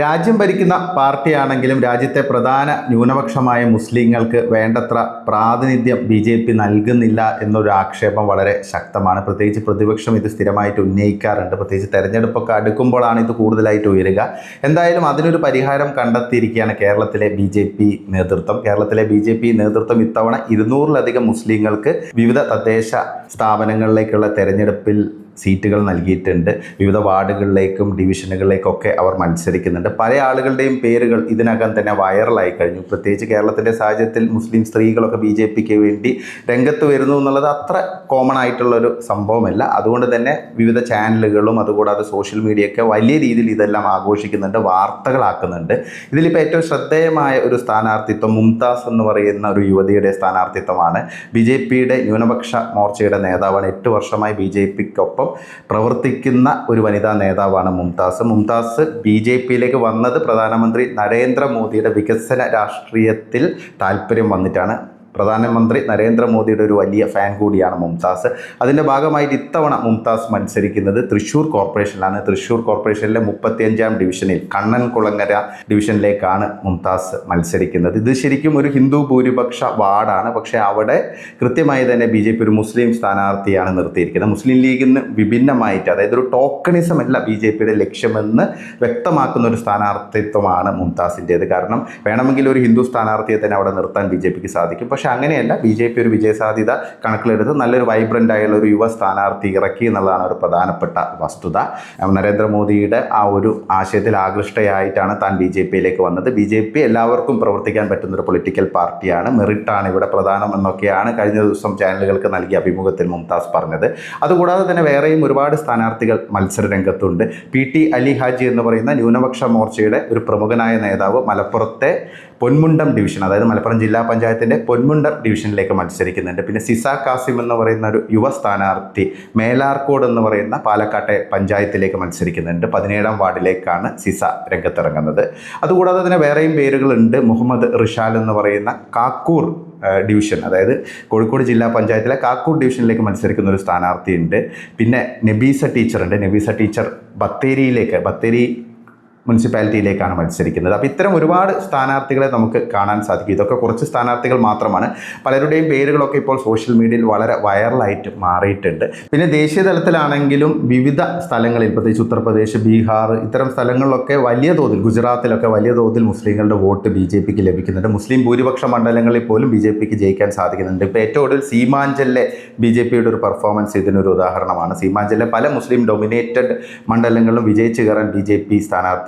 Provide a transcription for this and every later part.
രാജ്യം ഭരിക്കുന്ന പാർട്ടിയാണെങ്കിലും രാജ്യത്തെ പ്രധാന ന്യൂനപക്ഷമായ മുസ്ലിങ്ങൾക്ക് വേണ്ടത്ര പ്രാതിനിധ്യം ബി ജെ പി നൽകുന്നില്ല എന്നൊരു ആക്ഷേപം വളരെ ശക്തമാണ്. പ്രത്യേകിച്ച് പ്രതിപക്ഷം ഇത് സ്ഥിരമായിട്ട് ഉന്നയിക്കാറുണ്ട്. പ്രത്യേകിച്ച് തെരഞ്ഞെടുപ്പൊക്കെ അടുക്കുമ്പോഴാണ് ഇത് കൂടുതലായിട്ട് ഉയരുക. എന്തായാലും അതിനൊരു പരിഹാരം കണ്ടെത്തിയിരിക്കുകയാണ് കേരളത്തിലെ ബി ജെ പി നേതൃത്വം. കേരളത്തിലെ ബി ജെ പി നേതൃത്വം ഇത്തവണ ഇരുന്നൂറിലധികം മുസ്ലിങ്ങൾക്ക് വിവിധ തദ്ദേശ സ്ഥാപനങ്ങളിലേക്കുള്ള തെരഞ്ഞെടുപ്പിൽ സീറ്റുകൾ നൽകിയിട്ടുണ്ട്. വിവിധ വാർഡുകളിലേക്കും ഡിവിഷനുകളിലേക്കൊക്കെ അവർ മത്സരിക്കുന്നുണ്ട്. പല ആളുകളുടെയും പേരുകൾ ഇതിനകം തന്നെ വൈറലായി കഴിഞ്ഞു. പ്രത്യേകിച്ച് കേരളത്തിന്റെ സാഹചര്യത്തിൽ മുസ്ലിം സ്ത്രീകളൊക്കെ ബി ജെ പിക്ക് വേണ്ടി രംഗത്ത് വരുന്നു എന്നുള്ളത് അത്ര കോമൺ ആയിട്ടുള്ളൊരു സംഭവമല്ല. അതുകൊണ്ട് തന്നെ വിവിധ ചാനലുകളും അതുകൂടാതെ സോഷ്യൽ മീഡിയയൊക്കെ വലിയ രീതിയിൽ ഇതെല്ലാം ആഘോഷിക്കുന്നുണ്ട് വാർത്തകളാക്കുന്നുണ്ട്. ഇതിലിപ്പോൾ ഏറ്റവും ശ്രദ്ധേയമായ ഒരു സ്ഥാനാർത്ഥിത്വം മുംതാസ് എന്ന് പറയുന്ന ഒരു യുവതിയുടെ സ്ഥാനാർത്ഥിത്വമാണ്. ബി ജെ പിയുടെ ന്യൂനപക്ഷ മോർച്ചയുടെ നേതാവാണ്. എട്ട് വർഷമായി ബി ജെ പിക്കൊപ്പം പ്രവർത്തിക്കുന്ന ഒരു വനിതാ നേതാവാണ് മുംതാസ്. മുംതാസ് ബി ജെ പിയിലേക്ക് വന്നത് പ്രധാനമന്ത്രി നരേന്ദ്രമോദിയുടെ വികസന രാഷ്ട്രീയത്തിൽ താല്പര്യം വന്നിട്ടാണ്. പ്രധാനമന്ത്രി നരേന്ദ്രമോദിയുടെ ഒരു വലിയ ഫാൻ കൂടിയാണ് മുംതാസ്. അതിന്റെ ഭാഗമായിട്ട് ഇത്തവണ മുംതാസ് മത്സരിക്കുന്നത് തൃശ്ശൂർ കോർപ്പറേഷനിലാണ്. തൃശ്ശൂർ കോർപ്പറേഷനിലെ മുപ്പത്തിയഞ്ചാം ഡിവിഷനിൽ കണ്ണൻ കുളങ്ങര ഡിവിഷനിലേക്കാണ് മുംതാസ് മത്സരിക്കുന്നത്. ഇത് ശരിക്കും ഒരു ഹിന്ദു ഭൂരിപക്ഷ വാർഡാണ്. പക്ഷേ അവിടെ കൃത്യമായി തന്നെ ബി ഒരു മുസ്ലിം സ്ഥാനാർത്ഥിയാണ് നിർത്തിയിരിക്കുന്നത്. മുസ്ലിം ലീഗിൽ നിന്ന് വിഭിന്നമായിട്ട് അതായത് ഒരു ടോക്കണിസം അല്ല ബി ജെ പിയുടെ ലക്ഷ്യമെന്ന് വ്യക്തമാക്കുന്ന ഒരു സ്ഥാനാർത്ഥിത്വമാണ് മുംതാസിന്റേത്. കാരണം വേണമെങ്കിൽ ഒരു ഹിന്ദു സ്ഥാനാർത്ഥിയെ തന്നെ അവിടെ നിർത്താൻ ബി ജെ പിക്ക് സാധിക്കും. പക്ഷേ അങ്ങനെയല്ല ബി ജെ പി ഒരു വിജയസാധ്യത കണക്കിലെടുത്ത് നല്ലൊരു വൈബ്രന്റ് ആയുള്ള ഒരു യുവ സ്ഥാനാർത്ഥി ഇറക്കി എന്നുള്ളതാണ് ഒരു പ്രധാനപ്പെട്ട വസ്തുത. നരേന്ദ്രമോദിയുടെ ആ ഒരു ആശയത്തിൽ ആകൃഷ്ടയായിട്ടാണ് താൻ ബി ജെ പിയിലേക്ക് വന്നത്. ബി ജെ പി എല്ലാവർക്കും പ്രവർത്തിക്കാൻ പറ്റുന്ന ഒരു പൊളിറ്റിക്കൽ പാർട്ടിയാണ്. മെറിറ്റാണ് ഇവിടെ പ്രധാനം എന്നൊക്കെയാണ് കഴിഞ്ഞ ദിവസം ചാനലുകൾക്ക് നൽകിയ അഭിമുഖത്തിൽ മുംതാസ് പറഞ്ഞത്. അതുകൂടാതെ തന്നെ വേറെയും ഒരുപാട് സ്ഥാനാർത്ഥികൾ മത്സര രംഗത്തുണ്ട്. പി ടി അലി ഹാജി എന്ന് പറയുന്ന ന്യൂനപക്ഷ മോർച്ചയുടെ ഒരു പ്രമുഖനായ നേതാവ് മലപ്പുറത്തെ പൊന്മുണ്ടം ഡിവിഷൻ അതായത് മലപ്പുറം ജില്ലാ പഞ്ചായത്തിന്റെ പൊന്മുണ്ടം ഡിവിഷനിലേക്ക് മത്സരിക്കുന്നുണ്ട്. പിന്നെ സിസ കാസിം എന്ന് പറയുന്ന ഒരു യുവ സ്ഥാനാർത്ഥി മേലാർക്കോട് എന്ന് പറയുന്ന പാലക്കാട്ടെ പഞ്ചായത്തിലേക്ക് മത്സരിക്കുന്നുണ്ട്. പതിനേഴാം വാർഡിലേക്കാണ് സിസ രംഗത്തിറങ്ങുന്നത്. അതുകൂടാതെ തന്നെ വേറെയും പേരുകളുണ്ട്. മുഹമ്മദ് റിഷാൽ എന്ന് പറയുന്ന കാക്കൂർ ഡിവിഷൻ അതായത് കോഴിക്കോട് ജില്ലാ പഞ്ചായത്തിലെ കാക്കൂർ ഡിവിഷനിലേക്ക് മത്സരിക്കുന്ന ഒരു സ്ഥാനാർത്ഥിയുണ്ട്. പിന്നെ നബീസ ടീച്ചറുണ്ട്. നബീസ ടീച്ചർ ബത്തേരിയിലേക്ക് ബത്തേരി മുനിസിപ്പാലിറ്റിയിലേക്കാണ് മത്സരിക്കുന്നത്. അപ്പോൾ ഇത്തരം ഒരുപാട് സ്ഥാനാർത്ഥികളെ നമുക്ക് കാണാൻ സാധിക്കും. ഇതൊക്കെ കുറച്ച് സ്ഥാനാർത്ഥികൾ മാത്രമാണ്. പലരുടെയും പേരുകളൊക്കെ ഇപ്പോൾ സോഷ്യൽ മീഡിയയിൽ വളരെ വൈറലായിട്ട് മാറിയിട്ടുണ്ട്. പിന്നെ ദേശീയ തലത്തിലാണെങ്കിലും വിവിധ സ്ഥലങ്ങളിൽ പ്രത്യേകിച്ച് ഉത്തർപ്രദേശ് ബീഹാർ ഇത്തരം സ്ഥലങ്ങളിലൊക്കെ വലിയ തോതിൽ ഗുജറാത്തിലൊക്കെ വലിയ തോതിൽ മുസ്ലിങ്ങളുടെ വോട്ട് ബി ജെ പിക്ക് ലഭിക്കുന്നുണ്ട്. മുസ്ലിം ഭൂരിപക്ഷ മണ്ഡലങ്ങളിൽ പോലും ബി ജെ പിക്ക് ജയിക്കാൻ സാധിക്കുന്നുണ്ട്. ഇപ്പോൾ ഏറ്റവും ഒടുവിൽ സീമാഞ്ചലിലെ ബി ജെ പിയുടെ ഒരു പെർഫോമൻസ് ഇതിനൊരു ഉദാഹരണമാണ്. സീമാഞ്ചലിലെ പല മുസ്ലിം ഡൊമിനേറ്റഡ് മണ്ഡലങ്ങളിലും വിജയിച്ചു കയറാൻ ബി ജെ പി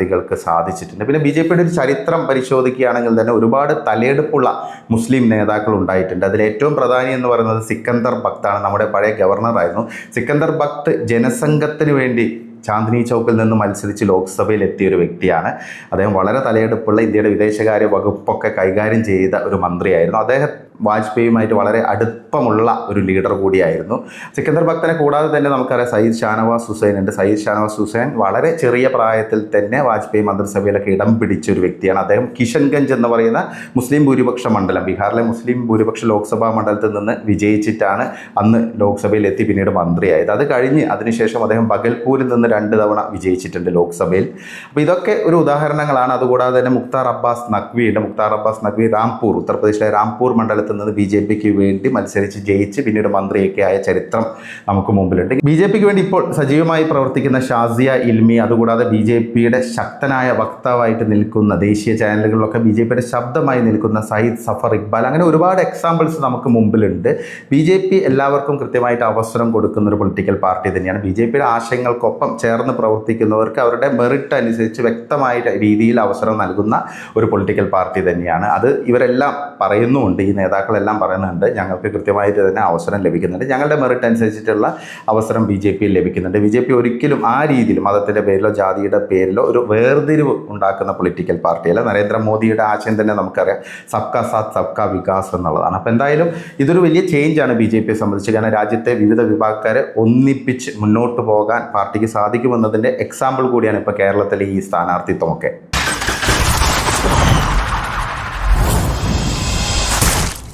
സ്ഥാനാർത്ഥികൾക്ക് സാധിച്ചിട്ടുണ്ട്. പിന്നെ ബി ജെ പിയുടെ ഒരു ചരിത്രം പരിശോധിക്കുകയാണെങ്കിൽ തന്നെ ഒരുപാട് തലയെടുപ്പുള്ള മുസ്ലിം നേതാക്കൾ ഉണ്ടായിട്ടുണ്ട്. അതിൽ ഏറ്റവും പ്രധാനി എന്ന് പറയുന്നത് സിക്കന്ദർ ഭക്താണ് നമ്മുടെ പഴയ ഗവർണറായിരുന്നു സിക്കന്ദർ ഭക്ത് ജനസംഘത്തിന് വേണ്ടി ചാന്ദിനി ചൗക്കിൽ നിന്ന് മത്സരിച്ച് ലോക്സഭയിൽ എത്തിയ ഒരു വ്യക്തിയാണ്. അദ്ദേഹം വളരെ തലയെടുപ്പുള്ള ഇന്ത്യയുടെ വിദേശകാര്യ വകുപ്പൊക്കെ കൈകാര്യം ചെയ്ത ഒരു മന്ത്രിയായിരുന്നു. അദ്ദേഹം വാജ്പേയിയുമായിട്ട് വളരെ അടുപ്പമുള്ള ഒരു ലീഡർ കൂടിയായിരുന്നു. സിക്കന്ദർ ഭക്തനെ കൂടാതെ തന്നെ നമുക്കറിയാം സയ്യിദ് ഷാനവാസ് ഹുസൈൻ ഉണ്ട്. സയ്യിദ് ഷാനവാസ് ഹുസൈൻ വളരെ ചെറിയ പ്രായത്തിൽ തന്നെ വാജ്പേയി മന്ത്രിസഭയിലൊക്കെ ഇടം പിടിച്ച ഒരു വ്യക്തിയാണ്. അദ്ദേഹം കിഷൻഗഞ്ച് എന്ന് പറയുന്ന മുസ്ലിം ഭൂരിപക്ഷ മണ്ഡലം ബീഹാറിലെ മുസ്ലിം ഭൂരിപക്ഷ ലോക്സഭാ മണ്ഡലത്തിൽ നിന്ന് വിജയിച്ചിട്ടാണ് അന്ന് ലോക്സഭയിൽ എത്തി പിന്നീട് മന്ത്രിയായത്. അത് കഴിഞ്ഞ് അതിനുശേഷം അദ്ദേഹം ബഗൽപൂരിൽ നിന്ന് രണ്ട് തവണ വിജയിച്ചിട്ടുണ്ട് ലോക്സഭയിൽ. അപ്പോൾ ഇതൊക്കെ ഒരു ഉദാഹരണങ്ങളാണ്. അതുകൂടാതെ തന്നെ മുക്താർ അബ്ബാസ് നഖ്വി ഉണ്ട് മുക്താർ അബ്ബാസ് നഖ്വി രാംപൂർ ഉത്തർപ്രദേശിലെ രാംപൂർ മണ്ഡലത്തിൽ നിന്ന് ബി ജെ പിക്ക് വേണ്ടി മത്സരിച്ച് ജയിച്ച് പിന്നീട് മന്ത്രിയൊക്കെ ആയ ചരിത്രം നമുക്ക് മുമ്പിലുണ്ട്. ബി ജെ പിക്ക് വേണ്ടി ഇപ്പോൾ സജീവമായി പ്രവർത്തിക്കുന്ന ഷാസിയ ഇൽമി അതുകൂടാതെ ബി ജെ പിയുടെ ശക്തനായ വക്താവായിട്ട് നിൽക്കുന്ന ദേശീയ ചാനലുകളിലൊക്കെ ബി ജെ പിയുടെ ശബ്ദമായി നിൽക്കുന്ന സയ്യിദ് സഫർ ഇക്ബാൽ അങ്ങനെ ഒരുപാട് എക്സാമ്പിൾസ് നമുക്ക് മുമ്പിലുണ്ട്. ബി ജെ പി എല്ലാവർക്കും കൃത്യമായിട്ട് അവസരം കൊടുക്കുന്ന ഒരു പൊളിറ്റിക്കൽ പാർട്ടി തന്നെയാണ്. ബി ജെ പിയുടെ ആശയങ്ങൾക്കൊപ്പം ചേർന്ന് പ്രവർത്തിക്കുന്നവർക്ക് അവരുടെ മെറിറ്റ് അനുസരിച്ച് വ്യക്തമായ രീതിയിൽ അവസരം നൽകുന്ന ഒരു പൊളിറ്റിക്കൽ പാർട്ടി തന്നെയാണ്. അത് ഇവരെല്ലാം പറയുന്നുമുണ്ട് ഈ നേതാക്കളെല്ലാം പറയുന്നുണ്ട് ഞങ്ങൾക്ക് കൃത്യമായിട്ട് തന്നെ അവസരം ലഭിക്കുന്നുണ്ട്. ഞങ്ങളുടെ മെറിറ്റ് അനുസരിച്ചിട്ടുള്ള അവസരം ബി ജെ പിയിൽ ലഭിക്കുന്നുണ്ട്. ബി ജെ പി ഒരിക്കലും ആ രീതിയിൽ മതത്തിന്റെ പേരിലോ ജാതിയുടെ പേരിലോ ഒരു വേർതിരിവ് ഉണ്ടാക്കുന്ന പൊളിറ്റിക്കൽ പാർട്ടിയല്ല നരേന്ദ്രമോദിയുടെ ആശയം തന്നെ നമുക്കറിയാം സബ്കാ സാത്ത് സബ്കാ വികാസ് എന്നുള്ളതാണ്. അപ്പോൾ എന്തായാലും ഇതൊരു വലിയ ചേഞ്ചാണ് ബി ജെ പിയെ സംബന്ധിച്ച്. കാരണം രാജ്യത്തെ വിവിധ വിഭാഗക്കാരെ ഒന്നിപ്പിച്ച് മുന്നോട്ട് പോകാൻ പാർട്ടിക്ക് സാധിക്കുമെന്നതിന്റെ എക്സാമ്പിൾ കൂടിയാണ് ഇപ്പോൾ കേരളത്തിലെ ഈ സ്ഥാനാർത്ഥിത്വമൊക്കെ.